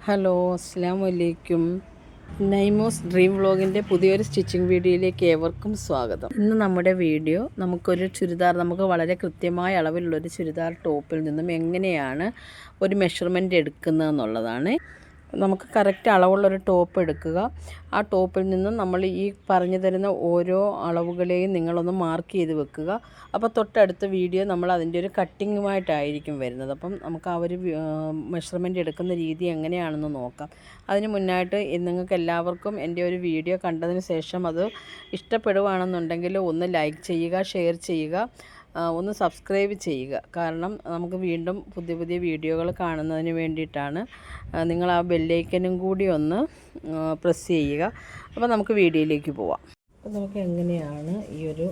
Hello അസ്സാം വലൈക്കും നൈമോസ് dream വ്ളോഗിന്റെ പുതിയൊരു സ്റ്റിച്ചിങ് വീഡിയോയിലേക്ക് ഏവർക്കും സ്വാഗതം. ഇന്ന് നമ്മുടെ വീഡിയോ നമുക്കൊരു ചുരിദാർ നമുക്ക് വളരെ കൃത്യമായ അളവിലുള്ളൊരു ചുരിദാർ ടോപ്പിൽ നിന്നും എങ്ങനെയാണ് ഒരു മെഷർമെന്റ് എടുക്കുന്നതെന്നുള്ളതാണ് നമുക്ക് കറക്റ്റ് അളവുള്ളൊരു ടോപ്പ് എടുക്കുക. ആ ടോപ്പിൽ നിന്ന് നമ്മൾ ഈ പറഞ്ഞു തരുന്ന ഓരോ അളവുകളെയും നിങ്ങളൊന്ന് മാർക്ക് ചെയ്ത് വെക്കുക. അപ്പോൾ തൊട്ടടുത്ത വീഡിയോ നമ്മൾ അതിന്റെ ഒരു കട്ടിങ്ങുമായിട്ടായിരിക്കും വരുന്നത്. അപ്പം നമുക്ക് ആ ഒരു മെഷർമെന്റ് എടുക്കുന്ന രീതി എങ്ങനെയാണെന്ന് നോക്കാം. അതിന് മുന്നായിട്ട് നിങ്ങൾക്ക് എല്ലാവർക്കും എന്റെ ഒരു വീഡിയോ കണ്ടതിന് ശേഷം അത് ഇഷ്ടപ്പെടുകയാണെന്നുണ്ടെങ്കിൽ ഒന്ന് ലൈക്ക് ചെയ്യുക ഷെയർ ചെയ്യുക. ഒന്ന് സബ്സ്ക്രൈബ് ചെയ്യുക. കാരണം നമുക്ക് വീണ്ടും പുതിയ പുതിയ വീഡിയോകൾ കാണുന്നതിന് വേണ്ടിയിട്ടാണ് നിങ്ങൾ ആ ബെല്ലൈക്കനും കൂടി ഒന്ന് പ്രസ് ചെയ്യുക. അപ്പോൾ നമുക്ക് വീഡിയോയിലേക്ക് പോവാം. അപ്പോൾ നമുക്ക് എങ്ങനെയാണ് ഈ ഒരു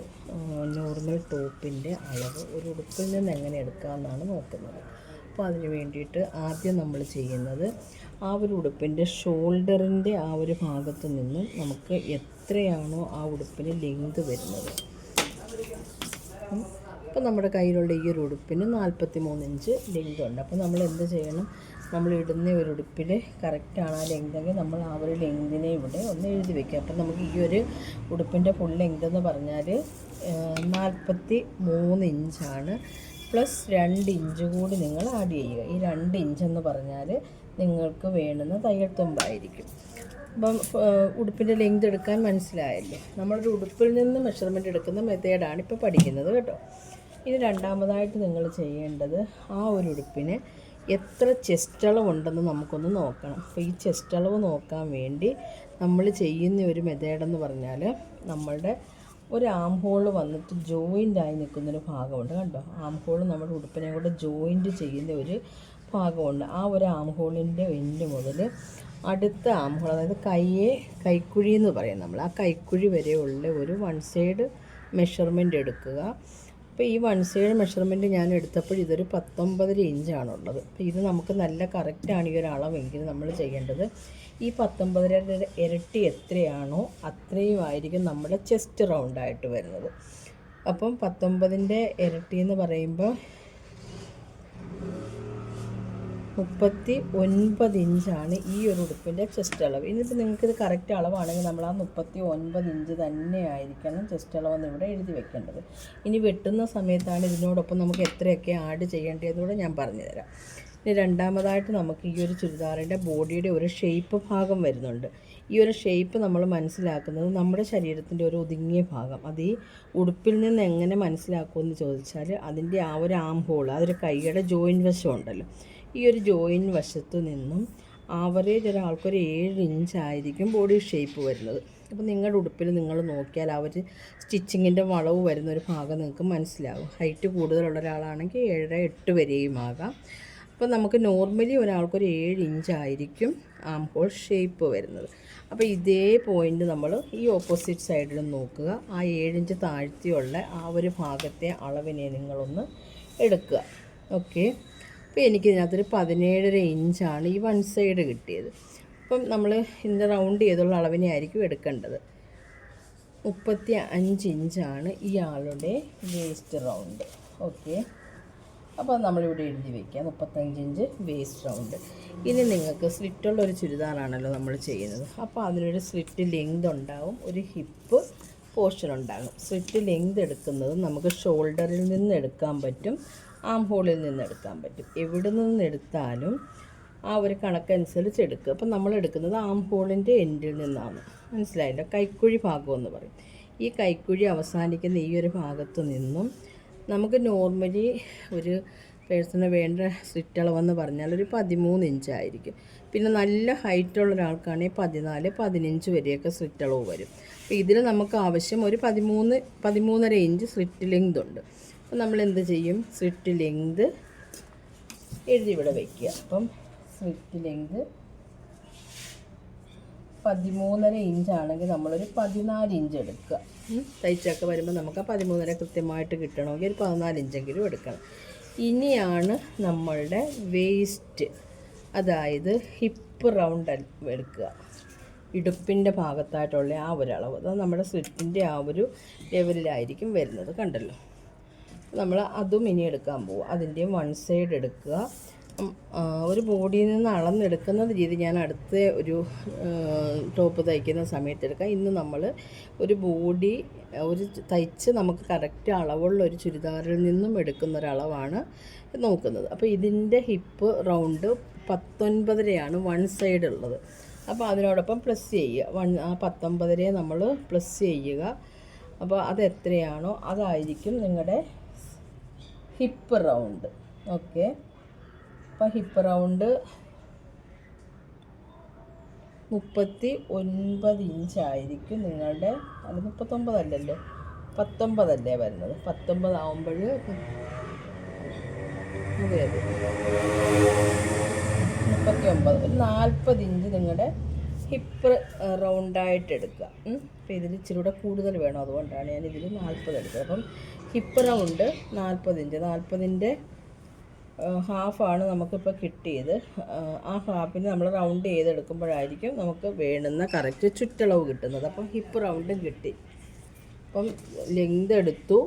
നോർമൽ ടോപ്പിന്റെ അളവ് ഒരു ഉടുപ്പിൽ നിന്ന് എങ്ങനെ എടുക്കാമെന്നാണ് നോക്കുന്നത്. അപ്പോൾ അതിന് വേണ്ടിയിട്ട് ആദ്യം നമ്മൾ ചെയ്യുന്നത് ആ ഒരു ഉടുപ്പിന്റെ ഷോൾഡറിന്റെ ആ ഒരു ഭാഗത്ത് നിന്നും നമുക്ക് എത്രയാണോ ആ ഉടുപ്പിന് ലെങ്ത് വരുന്നത്. അപ്പോൾ നമ്മുടെ കയ്യിലുള്ള ഈ ഒരു ഉടുപ്പിന് നാൽപ്പത്തി മൂന്ന് ഇഞ്ച് ലെങ്ത് ഉണ്ട്. അപ്പോൾ നമ്മൾ എന്ത് ചെയ്യണം? നമ്മൾ ഇടുന്ന ഒരു ഉടുപ്പിൽ കറക്റ്റാണ് ആ ലെങ്തെങ്കിൽ നമ്മൾ ആ ഒരു ലെങ്തിനെ ഇവിടെ ഒന്ന് എഴുതി വെക്കുക. അപ്പം നമുക്ക് ഈ ഒരു ഉടുപ്പിന്റെ ഫുൾ ലെങ്ത് എന്ന് പറഞ്ഞാൽ നാൽപ്പത്തി മൂന്ന് ഇഞ്ചാണ് പ്ലസ് രണ്ട് ഇഞ്ച് കൂടി നിങ്ങൾ ആഡ് ചെയ്യുക. ഈ രണ്ട് ഇഞ്ചെന്ന് പറഞ്ഞാൽ നിങ്ങൾക്ക് വേണ്ടുന്ന തയ്യൽ തുമ്പായിരിക്കും. അപ്പം ഉടുപ്പിന്റെ ലെങ്ത് എടുക്കാൻ മനസ്സിലായല്ലോ? നമ്മളൊരു ഉടുപ്പിൽ നിന്ന് മെഷർമെന്റ് എടുക്കുന്ന മെത്തേഡാണ് ഇപ്പോൾ പഠിക്കുന്നത് കേട്ടോ. ഇനി രണ്ടാമതായിട്ട് നിങ്ങൾ ചെയ്യേണ്ടത് ആ ഒരു ഉടുപ്പിന് എത്ര ചെസ്റ്റ് അളവുണ്ടെന്ന് നമുക്കൊന്ന് നോക്കണം. അപ്പോൾ ഈ ചെസ്റ്റളവ് നോക്കാൻ വേണ്ടി നമ്മൾ ചെയ്യുന്ന ഒരു മെത്തേഡെന്ന് പറഞ്ഞാൽ നമ്മളുടെ ഒരു ആം ഹോൾ വന്നിട്ട് ജോയിന്റ് ആയി നിൽക്കുന്നൊരു ഭാഗമുണ്ട് കണ്ടോ? ആം ഹോൾ നമ്മുടെ ഉടുപ്പിനെ കൂടെ ജോയിന്റ് ചെയ്യുന്ന ഒരു ഭാഗമുണ്ട്. ആ ഒരു ആം ഹോളിന്റെ എൻഡ് മുതൽ അടുത്ത ആം ഹോൾ അതായത് കൈയെ കൈക്കുഴി എന്ന് പറയും നമ്മൾ ആ കൈക്കുഴി വരെയുള്ള ഒരു വൺ സൈഡ് മെഷർമെന്റ് എടുക്കുക. അപ്പോൾ ഈ വൺ സൈഡ് മെഷർമെന്റ് ഞാൻ എടുത്തപ്പോൾ ഇതൊരു പത്തൊമ്പതര ഇഞ്ചാണുള്ളത് അപ്പോൾ ഇത് നമുക്ക് നല്ല കറക്റ്റാണ് ഈ ഒരു അളവെങ്കിൽ നമ്മൾ ചെയ്യേണ്ടത്. ഈ പത്തൊമ്പതര ഇരട്ടി എത്രയാണോ അത്രയും ആയിരിക്കും നമ്മുടെ ചെസ്റ്റ് റൗണ്ടായിട്ട് വരുന്നത്. അപ്പം പത്തൊമ്പതിന്റെ ഇരട്ടി എന്ന് പറയുമ്പോൾ മുപ്പത്തി ഒൻപത് ഇഞ്ചാണ് ഈ ഒരു ഉടുപ്പിന്റെ ചെസ്റ്റ് അളവ്. ഇനിയിപ്പോൾ നിങ്ങൾക്ക് ഇത് കറക്റ്റ് അളവാണെങ്കിൽ നമ്മൾ ആ മുപ്പത്തി ഒൻപത് ഇഞ്ച് തന്നെ ആയിരിക്കണം ചെസ്റ്റ് അളവെന്ന് ഇവിടെ എഴുതി വെക്കേണ്ടത്. ഇനി വെട്ടുന്ന സമയത്താണ് ഇതിനോടൊപ്പം നമുക്ക് എത്രയൊക്കെ ആഡ് ചെയ്യേണ്ടതെന്നൂടെ ഞാൻ പറഞ്ഞുതരാം. ഇനി രണ്ടാമതായിട്ട് നമുക്ക് ഈ ഒരു ചുരിദാറിന്റെ ബോഡിയുടെ ഒരു ഷേപ്പ് ഭാഗം വരുന്നുണ്ട്. ഈ ഒരു ഷേപ്പ് നമ്മൾ മനസ്സിലാക്കുന്നത് നമ്മുടെ ശരീരത്തിന്റെ ഒരു ഒതുങ്ങിയ ഭാഗം. അത് ഈ ഉടുപ്പിൽ നിന്ന് എങ്ങനെ മനസ്സിലാക്കുമെന്ന് ചോദിച്ചാൽ അതിന്റെ ആ ഒരു ആം ഹോൾ അതൊരു കൈയുടെ ജോയിന്റ് വശം ഉണ്ടല്ലോ. ഈ ഒരു ജോയിൻ വശത്തു നിന്നും ആവറേജ് ഒരാൾക്കൊരു ഏഴ് ഇഞ്ചായിരിക്കും ബോഡി ഷേപ്പ് വരുന്നത്. അപ്പോൾ നിങ്ങളുടെ ഉടുപ്പിൽ നിങ്ങൾ നോക്കിയാൽ ആ ഒരു സ്റ്റിച്ചിങ്ങിന്റെ വളവ് വരുന്ന ഒരു ഭാഗം നിങ്ങൾക്ക് മനസ്സിലാകും ഹൈറ്റ് കൂടുതലുള്ള ഒരാളാണെങ്കിൽ ഏഴര എട്ട് വരെയും ആകാം. അപ്പോൾ നമുക്ക് നോർമലി ഒരാൾക്കൊരു ഏഴ് ഇഞ്ചായിരിക്കും ആം ഹോൾ ഷേപ്പ് വരുന്നത്. അപ്പോൾ ഇതേ പോയിന്റ് നമ്മൾ ഈ ഓപ്പോസിറ്റ് സൈഡിലും നോക്കുക. ആ ഏഴിഞ്ച് താഴ്ത്തിയുള്ള ആ ഒരു ഭാഗത്തെ അളവിനെ നിങ്ങളൊന്ന് എടുക്കുക. ഓക്കെ അപ്പോൾ എനിക്ക് ഇതിനകത്തൊരു പതിനേഴര ഇഞ്ചാണ് ഈ വൺ സൈഡ് കിട്ടിയത്. അപ്പം നമ്മൾ ഇതിന്റെ റൗണ്ട് ചെയ്തുള്ള അളവിനെ ആയിരിക്കും എടുക്കേണ്ടത്. മുപ്പത്തി അഞ്ച് ഇഞ്ചാണ് ഇയാളുടെ വേസ്റ്റ് റൗണ്ട്. ഓക്കെ. അപ്പോൾ നമ്മളിവിടെ എഴുതി വയ്ക്കുക മുപ്പത്തഞ്ച് ഇഞ്ച് വേസ്റ്റ് റൗണ്ട്. ഇനി നിങ്ങൾക്ക് സ്ലിറ്റുള്ള ഒരു ചുരിദാറാണല്ലോ നമ്മൾ ചെയ്യുന്നത്. അപ്പോൾ അതിനൊരു സ്ലിറ്റ് ലെങ്ത് ഉണ്ടാവും. ഒരു ഹിപ്പ് പോർഷൻ ഉണ്ടാകും. സ്വിറ്റ് ലെങ്ത് എടുക്കുന്നത് നമുക്ക് ഷോൾഡറിൽ നിന്ന് എടുക്കാൻ പറ്റും ആം ഹോളിൽ നിന്ന് എടുക്കാൻ പറ്റും. എവിടെ നിന്ന് എടുത്താലും ആ ഒരു കണക്കനുസരിച്ച് എടുക്കുക. അപ്പം നമ്മൾ എടുക്കുന്നത് ആം ഹോളിന്റെ എൻഡിൽ നിന്നാണ്. മനസ്സിലായില്ല? കൈക്കുഴി ഭാഗം എന്ന് പറയും. ഈ കൈക്കുഴി അവസാനിക്കുന്ന ഈ ഒരു ഭാഗത്ത് നിന്നും നമുക്ക് നോർമലി ഒരു പേഴ്സണ് വേണ്ട സ്ലിറ്റ് അളവെന്ന് പറഞ്ഞാൽ ഒരു പതിമൂന്ന് ഇഞ്ചായിരിക്കും പിന്നെ നല്ല ഹൈറ്റുള്ള ഒരാൾക്കാണെങ്കിൽ പതിനാല് പതിനഞ്ച് വരെയൊക്കെ സ്ലിറ്റ് അളവ് വരും. അപ്പോൾ ഇതിൽ നമുക്ക് ആവശ്യം ഒരു പതിമൂന്ന് പതിമൂന്നര ഇഞ്ച് സ്ലിറ്റ് ലെങ്ത് ഉണ്ട്. അപ്പോൾ നമ്മൾ എന്ത് ചെയ്യും? സ്ലിറ്റ് ലെങ്ത് എഴുതി ഇവിടെ വയ്ക്കുക അപ്പം സ്ലിറ്റ് ലെങ്ത് പതിമൂന്നര ഇഞ്ചാണെങ്കിൽ നമ്മളൊരു പതിനാല് ഇഞ്ച് എടുക്കുക. തയ്ച്ചൊക്കെ വരുമ്പോൾ നമുക്ക് ആ പതിമൂന്നര കൃത്യമായിട്ട് കിട്ടണമെങ്കിൽ ഒരു പതിനാല് ഇഞ്ചെങ്കിലും എടുക്കണം. ഇനിയാണ് നമ്മളുടെ വേസ്റ്റ് അതായത് ഹിപ്പ് റൗണ്ട് എടുക്കുക. ഇടുപ്പിന്റെ ഭാഗത്തായിട്ടുള്ള ആ ഒരു അളവ്. അത് നമ്മുടെ സ്ലിറ്റിന്റെ ആ ഒരു ലെവലിലായിരിക്കും വരുന്നത്. കണ്ടല്ലോ? നമ്മൾ അതും ഇനി എടുക്കാൻ പോകും അതിന്റെയും വൺ സൈഡ് എടുക്കുക. ഒരു ബോഡിയിൽ നിന്ന് അളന്നെടുക്കുന്ന രീതി ഞാൻ അടുത്ത ഒരു ടോപ്പ് തയ്ക്കുന്ന സമയത്ത് എടുക്കാം. ഇന്ന് നമ്മൾ ഒരു ബോഡി ഒരു തയ്ച്ച് നമുക്ക് കറക്റ്റ് അളവുള്ള ഒരു ചുരിദാറിൽ നിന്നും എടുക്കുന്ന ഒരളവാണ് നോക്കുന്നത്. അപ്പോൾ ഇതിന്റെ ഹിപ്പ് റൗണ്ട് പത്തൊൻപതരയാണ് വൺ സൈഡ് ഉള്ളത്. അപ്പോൾ അതിനോടൊപ്പം പ്ലസ് ചെയ്യുക. വൺ ആ പത്തൊമ്പതിനെ നമ്മൾ പ്ലസ് ചെയ്യുക. അപ്പോൾ അത് എത്രയാണോ അതായിരിക്കും നിങ്ങളുടെ ഹിപ്പ് റൗണ്ട് ഓക്കെ അപ്പോൾ ഹിപ്പ് റൗണ്ട് മുപ്പത്തി ഒൻപത് ഇഞ്ചായിരിക്കും നിങ്ങളുടെ അത് മുപ്പത്തൊമ്പതല്ലല്ലോ പത്തൊമ്പതല്ലേ വരുന്നത്? പത്തൊമ്പതാവുമ്പോൾ അതെ അതെ നാൽപ്പത് ഇഞ്ച് നിങ്ങളുടെ ഹിപ്പ് റൗണ്ടായിട്ട് എടുക്കുക. അപ്പോൾ ഇതിൽ ഇച്ചിരി കൂടെ കൂടുതൽ വേണം. അതുകൊണ്ടാണ് ഞാൻ ഇതിൽ നാൽപ്പത് എടുത്തത്. അപ്പം ഹിപ്പ് റൗണ്ട് നാൽപ്പത് ഇഞ്ച്. നാൽപ്പതിന്റെ ഹാഫാണ് നമുക്കിപ്പോൾ കിട്ടിയത്. ആ, ഹാഫിന് നമ്മൾ റൗണ്ട് ചെയ്തെടുക്കുമ്പോഴായിരിക്കും നമുക്ക് വേണ്ടുന്ന കറക്റ്റ് ചുറ്റളവ് കിട്ടുന്നത്. അപ്പം ഹിപ്പ് റൗണ്ടും കിട്ടി. അപ്പം ലെങ്ത് എടുത്തു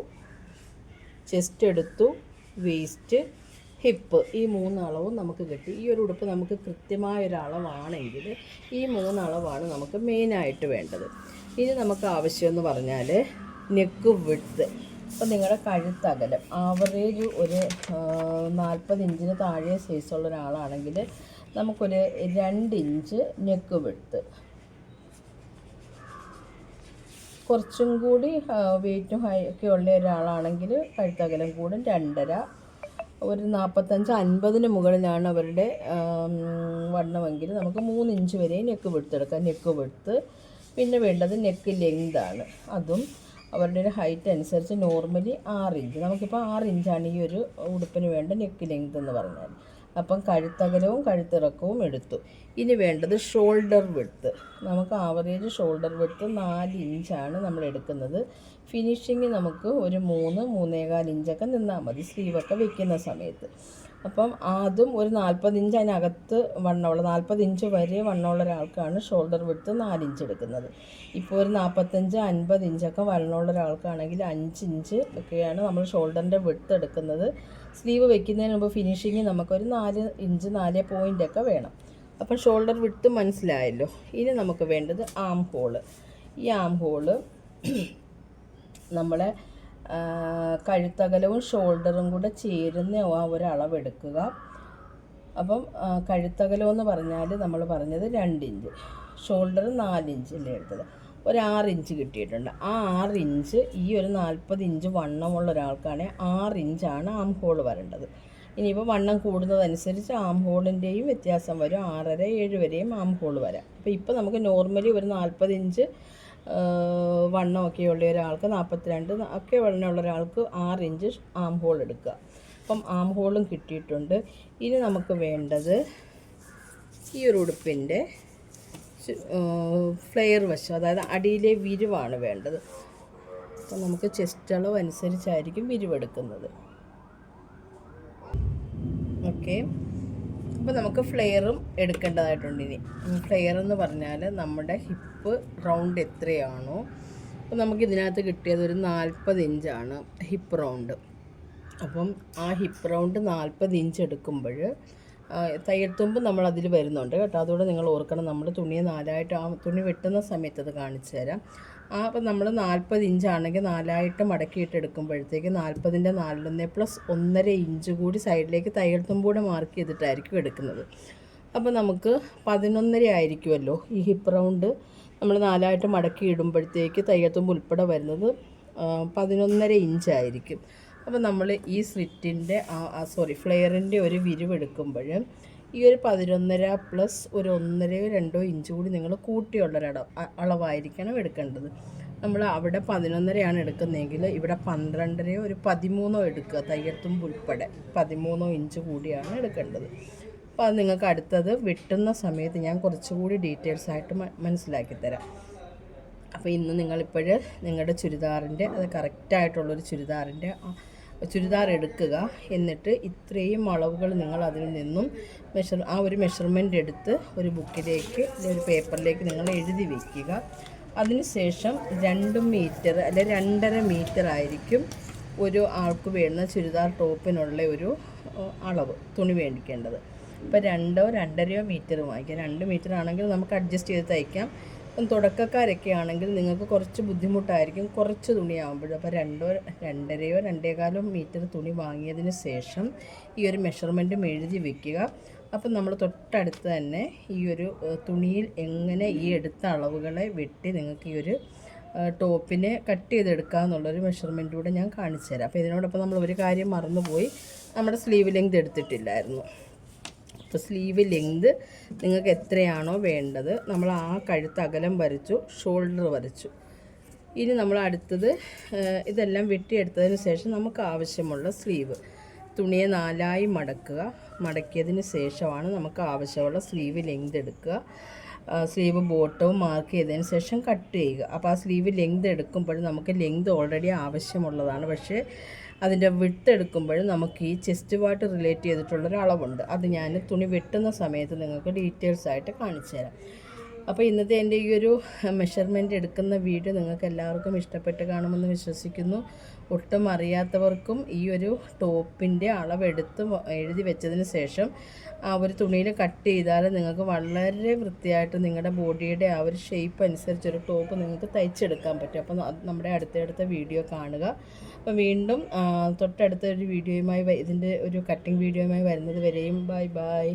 ചെസ്റ്റ് എടുത്തു വേസ്റ്റ് ഹിപ്പ് ഈ മൂന്നളവും നമുക്ക് കിട്ടി. ഈ ഒരു ഉടുപ്പ് നമുക്ക് കൃത്യമായ ഒരു ഈ മൂന്നളവാണ് നമുക്ക് മെയിനായിട്ട് വേണ്ടത്. ഇനി നമുക്ക് ആവശ്യമെന്ന് പറഞ്ഞാൽ നെക്ക് വിട്ത് അപ്പോൾ നിങ്ങളുടെ കഴുത്തകലം ആവറേജ് ഒരു നാൽപ്പത് ഇഞ്ചിന് താഴെ സൈസുള്ള ഒരാളാണെങ്കിൽ നമുക്കൊരു രണ്ട് ഇഞ്ച് നെക്ക് വിട്ത് കുറച്ചും കൂടി വെയിറ്റും ഹൈ ഒക്കെ ഉള്ള ഒരാളാണെങ്കിൽ കഴുത്തകലം കൂടും രണ്ടര ഒരു നാൽപ്പത്തഞ്ച് അൻപതിന് മുകളിലാണ് അവരുടെ വണ്ണമെങ്കിൽ നമുക്ക് മൂന്ന് ഇഞ്ച് വരെ നെക്ക് വെടുത്തെടുക്കാം നെക്ക് വെടുത്ത് പിന്നെ വേണ്ടത് നെക്ക് ലെങ്താണ് അതും അവരുടെ ഒരു ഹൈറ്റ് അനുസരിച്ച് നോർമലി ആറ് ഇഞ്ച്. നമുക്കിപ്പോൾ ആറ് ഇഞ്ചാണ് ഈ ഒരു ഉടുപ്പിന് വേണ്ട നെക്ക് ലെങ്ത് എന്ന് പറഞ്ഞാൽ. അപ്പം കഴുത്തകലവും കഴുത്തിറക്കവും എടുത്തു. ഇനി വേണ്ടത് ഷോൾഡർ വിഡ്ത്ത്. നമുക്ക് ആവറേജ് ഷോൾഡർ വിഡ്ത്ത് നാല് ഇഞ്ചാണ് നമ്മൾ എടുക്കുന്നത്. ഫിനിഷിങ് നമുക്ക് ഒരു മൂന്ന് മൂന്നേകാൽ ഇഞ്ചൊക്കെ നിന്നാൽ മതി. സ്ലീവൊക്കെ വെക്കുന്ന സമയത്ത്. അപ്പം അതും ഒരു നാൽപ്പത് ഇഞ്ച് അതിനകത്ത് വണ്ണമുള്ള നാൽപ്പത് ഇഞ്ച് വരെ വണ്ണമുള്ള ഒരാൾക്കാണ് ഷോൾഡർ വിടുത്ത് നാല് ഇഞ്ച് എടുക്കുന്നത്. ഇപ്പോൾ ഒരു നാൽപ്പത്തഞ്ച് അൻപത് ഇഞ്ചൊക്കെ വണ്ണമുള്ള ഒരാൾക്കാണെങ്കിൽ അഞ്ച് ഇഞ്ച് ഒക്കെയാണ് നമ്മൾ ഷോൾഡറിന്റെ വിടുത്ത് എടുക്കുന്നത്. സ്ലീവ് വെക്കുന്നതിന് മുമ്പ് ഫിനിഷിങ് നമുക്കൊരു നാല് ഇഞ്ച് നാല് പോയിന്റൊക്കെ വേണം. അപ്പം ഷോൾഡർ വിട്ട് മനസ്സിലായല്ലോ. ഇനി നമുക്ക് വേണ്ടത് ആം ഹോൾ ഈ ആം ഹോൾ നമ്മളെ കഴുത്തകലവും ഷോൾഡറും കൂടെ ചേരുന്ന ആ ഒരു അളവെടുക്കുക അപ്പം കഴുത്തകലം എന്ന് പറഞ്ഞാൽ നമ്മൾ പറഞ്ഞത് രണ്ട് ഇഞ്ച് ഷോൾഡർ നാലിഞ്ചല്ലേ എടുത്തത്. ഒരു ആറ് ഇഞ്ച് കിട്ടിയിട്ടുണ്ട്. ആ ആറ് ഇഞ്ച് ഈ ഒരു നാൽപ്പത് ഇഞ്ച് വണ്ണമുള്ള ഒരാൾക്കാണെങ്കിൽ ആറ് ഇഞ്ചാണ് ആം ഹോൾ വരേണ്ടത്. ഇനിയിപ്പോൾ വണ്ണം കൂടുന്നതനുസരിച്ച് ആം ഹോളിന്റെയും വ്യത്യാസം വരും. ആറര ഏഴ് വരെയും ആം ഹോൾ വരാം. അപ്പോൾ ഇപ്പോൾ നമുക്ക് നോർമലി ഒരു നാൽപ്പത് ഇഞ്ച് വണ്ണമൊക്കെ ഉള്ള ഒരാൾക്ക് നാൽപ്പത്തിരണ്ട് ഒക്കെ വണ്ണമുള്ള ഒരാൾക്ക് ആറ് ഇഞ്ച് ആം ഹോൾ എടുക്കുക. അപ്പം ആം ഹോളും കിട്ടിയിട്ടുണ്ട്. ഇനി നമുക്ക് വേണ്ടത് ഈ ഒരു ഉടുപ്പിന്റെ ഫ്ലെയർ വശം അതായത് അടിയിലെ വിരിവാണ് വേണ്ടത്. അപ്പം നമുക്ക് ചെസ്റ്റ് അളവ് അനുസരിച്ചായിരിക്കും വിരിവെടുക്കുന്നത്. ഓക്കെ. അപ്പോൾ നമുക്ക് ഫ്ലെയറും എടുക്കേണ്ടതായിട്ടുണ്ട് ഇനി. ഫ്ലെയർ എന്ന് പറഞ്ഞാൽ നമ്മുടെ ഹിപ്പ് റൗണ്ട് എത്രയാണോ അപ്പോൾ നമുക്ക് ഇതിനകത്ത് കിട്ടിയത് ഒരു നാൽപ്പത് ഇഞ്ചാണ് ഹിപ്പ് റൗണ്ട്. അപ്പം ആ ഹിപ്പ് റൗണ്ട് നാൽപ്പത് ഇഞ്ച് എടുക്കുമ്പോൾ തയ്യൽത്തുമ്പ് നമ്മൾ അതിൽ വരുന്നുണ്ട് കേട്ടോ. അതുകൂടെ നിങ്ങൾ ഓർക്കണം നമ്മൾ തുണിയെ നാലായിട്ട് ആ തുണി വെട്ടുന്ന സമയത്ത് അത് കാണിച്ചു തരാം. ആ അപ്പം നമ്മൾ നാൽപ്പത് ഇഞ്ചാണെങ്കിൽ നാലായിട്ട് മടക്കിയിട്ട് എടുക്കുമ്പോഴത്തേക്ക് നാൽപ്പതിന്റെ നാലിലൊന്ന് പ്ലസ് ഒന്നര ഇഞ്ച് കൂടി സൈഡിലേക്ക് തയ്യൽ തുമ്പൂടെ മാർക്ക് ചെയ്തിട്ടായിരിക്കും എടുക്കുന്നത്. അപ്പോൾ നമുക്ക് പതിനൊന്നര ആയിരിക്കുമല്ലോ ഈ ഹിപ്പ് റൗണ്ട് നമ്മൾ നാലായിട്ട് മടക്കി ഇടുമ്പോഴത്തേക്ക് തയ്യൽത്തുമ്പ് ഉൾപ്പെടെ വരുന്നത് പതിനൊന്നര ഇഞ്ചായിരിക്കും അപ്പോൾ നമ്മൾ ഈ സ്ലിറ്റിന്റെ സോറി ഫ്ലെയറിന്റെ ഒരു വിരിവെടുക്കുമ്പോൾ ഈ ഒരു പതിനൊന്നര പ്ലസ് ഒരു ഒന്നരയോ രണ്ടോ ഇഞ്ച് കൂടി നിങ്ങൾ കൂട്ടിയുള്ള ഒരു അളവായിരിക്കണം എടുക്കേണ്ടത്. നമ്മൾ അവിടെ പതിനൊന്നരയാണ് എടുക്കുന്നതെങ്കിൽ ഇവിടെ പന്ത്രണ്ടരയോ ഒരു പതിമൂന്നോ എടുക്കുക തയ്യത്തുമ്പ് ഉൾപ്പെടെ. പതിമൂന്നോ ഇഞ്ച് കൂടിയാണ് എടുക്കേണ്ടത്. അപ്പോൾ അത് നിങ്ങൾക്ക് അടുത്തത് വെട്ടുന്ന സമയത്ത് ഞാൻ കുറച്ചുകൂടി ഡീറ്റെയിൽസ് ആയിട്ട് മനസ്സിലാക്കി തരാം. അപ്പോൾ ഇന്ന് നിങ്ങളിപ്പോൾ നിങ്ങളുടെ ചുരിദാറിന്റെ അത് കറക്റ്റായിട്ടുള്ളൊരു ചുരിദാറിന്റെ ചുരിദാർ എടുക്കുക. എന്നിട്ട് ഇത്രയും അളവുകൾ നിങ്ങൾ അതിൽ നിന്നും മെഷർ ആ ഒരു മെഷർമെന്റ് എടുത്ത് ഒരു ബുക്കിലേക്ക് ഒരു പേപ്പറിലേക്ക് നിങ്ങൾ എഴുതി വയ്ക്കുക അതിനുശേഷം രണ്ട് മീറ്റർ അല്ലെ രണ്ടര മീറ്റർ ആയിരിക്കും ഒരു ആൾക്ക് വേണ്ട ചുരിദാർ ടോപ്പിനുള്ള ഒരു അളവ് തുണി മേടിക്കേണ്ടത് ഇപ്പോൾ രണ്ടോ രണ്ടരയോ മീറ്റർ വാങ്ങിക്കാം രണ്ട് മീറ്റർ ആണെങ്കിൽ നമുക്ക് അഡ്ജസ്റ്റ് ചെയ്ത് തയ്ക്കാം. തുടക്കക്കാരൊക്കെ ആണെങ്കിൽ നിങ്ങൾക്ക് കുറച്ച് ബുദ്ധിമുട്ടായിരിക്കും. കുറച്ച് തുണിയാകുമ്പോഴും അപ്പോൾ രണ്ടോ രണ്ടരയോ രണ്ടേകാലോ മീറ്റർ തുണി വാങ്ങിയതിന് ശേഷം ഈ ഒരു മെഷർമെന്റും എഴുതി വെക്കുക. അപ്പം നമ്മൾ തൊട്ടടുത്ത് തന്നെ ഈ ഒരു തുണിയിൽ എങ്ങനെ ഈ എടുത്ത അളവുകളെ വെട്ടി നിങ്ങൾക്ക് ഈ ഒരു ടോപ്പിനെ കട്ട് ചെയ്തെടുക്കുക എന്നുള്ളൊരു മെഷർമെന്റ് കൂടെ ഞാൻ കാണിച്ചു തരാം അപ്പോൾ ഇതിനോടൊപ്പം നമ്മൾ ഒരു കാര്യം മറന്നുപോയി. നമ്മുടെ സ്ലീവ് ലെങ്ത് എടുത്തിട്ടില്ലായിരുന്നു. അപ്പോൾ സ്ലീവ് ലെങ്ത് നിങ്ങൾക്ക് എത്രയാണോ വേണ്ടത്. നമ്മൾ ആ കഴുത്ത് അകലം വരച്ചു ഷോൾഡർ വരച്ചു. ഇനി നമ്മൾ അടുത്തത് ഇതെല്ലാം വെട്ടിയെടുത്തതിന് ശേഷം നമുക്ക് ആവശ്യമുള്ള സ്ലീവ് തുണിയെ നാലായി മടക്കുക. മടക്കിയതിന് ശേഷമാണ് നമുക്ക് ആവശ്യമുള്ള സ്ലീവ് ലെങ്ത് എടുക്കുക. സ്ലീവ് ബോട്ടവും മാർക്ക് ചെയ്തതിന് ശേഷം കട്ട് ചെയ്യുക. അപ്പോൾ ആ സ്ലീവ് ലെങ്ത് എടുക്കുമ്പോൾ നമുക്ക് ലെങ്ത് ഓൾറെഡി ആവശ്യമുള്ളതാണ്. പക്ഷേ അതിന്റെ വിട്ട് എടുക്കുമ്പോൾ നമുക്ക് ഈ ചെസ്റ്റ് പാർട്ട് റിലേറ്റ് ചെയ്തിട്ടുള്ളൊരു അളവുണ്ട്. അത് ഞാൻ തുണി വെട്ടുന്ന സമയത്ത് നിങ്ങൾക്ക് ഡീറ്റെയിൽസ് ആയിട്ട് കാണിച്ചു തരാം. അപ്പോൾ ഇന്നത്തെ എന്റെ ഈ ഒരു മെഷർമെന്റ് എടുക്കുന്ന വീഡിയോ നിങ്ങൾക്ക് എല്ലാവർക്കും ഇഷ്ടപ്പെട്ട് കാണുമെന്ന് വിശ്വസിക്കുന്നു. ഒട്ടും അറിയാത്തവർക്കും ഈ ഒരു ടോപ്പിന്റെ അളവെടുത്ത് എഴുതി വെച്ചതിന് ശേഷം ആ ഒരു തുണിയിൽ കട്ട് ചെയ്താൽ നിങ്ങൾക്ക് വളരെ വൃത്തിയായിട്ട് നിങ്ങളുടെ ബോഡിയുടെ ആ ഒരു ഷേപ്പ് അനുസരിച്ച് ഒരു ടോപ്പ് നിങ്ങൾക്ക് തയ്ച്ചെടുക്കാൻ പറ്റും. അപ്പോൾ നമ്മുടെ അടുത്തടുത്ത വീഡിയോ കാണുക. അപ്പോൾ വീണ്ടും ആ, തൊട്ടടുത്ത ഒരു വീഡിയോയുമായി ഇതിന്റെ ഒരു കട്ടിങ് വീഡിയോയുമായി വരുന്നത് വരെയും ബൈ ബൈ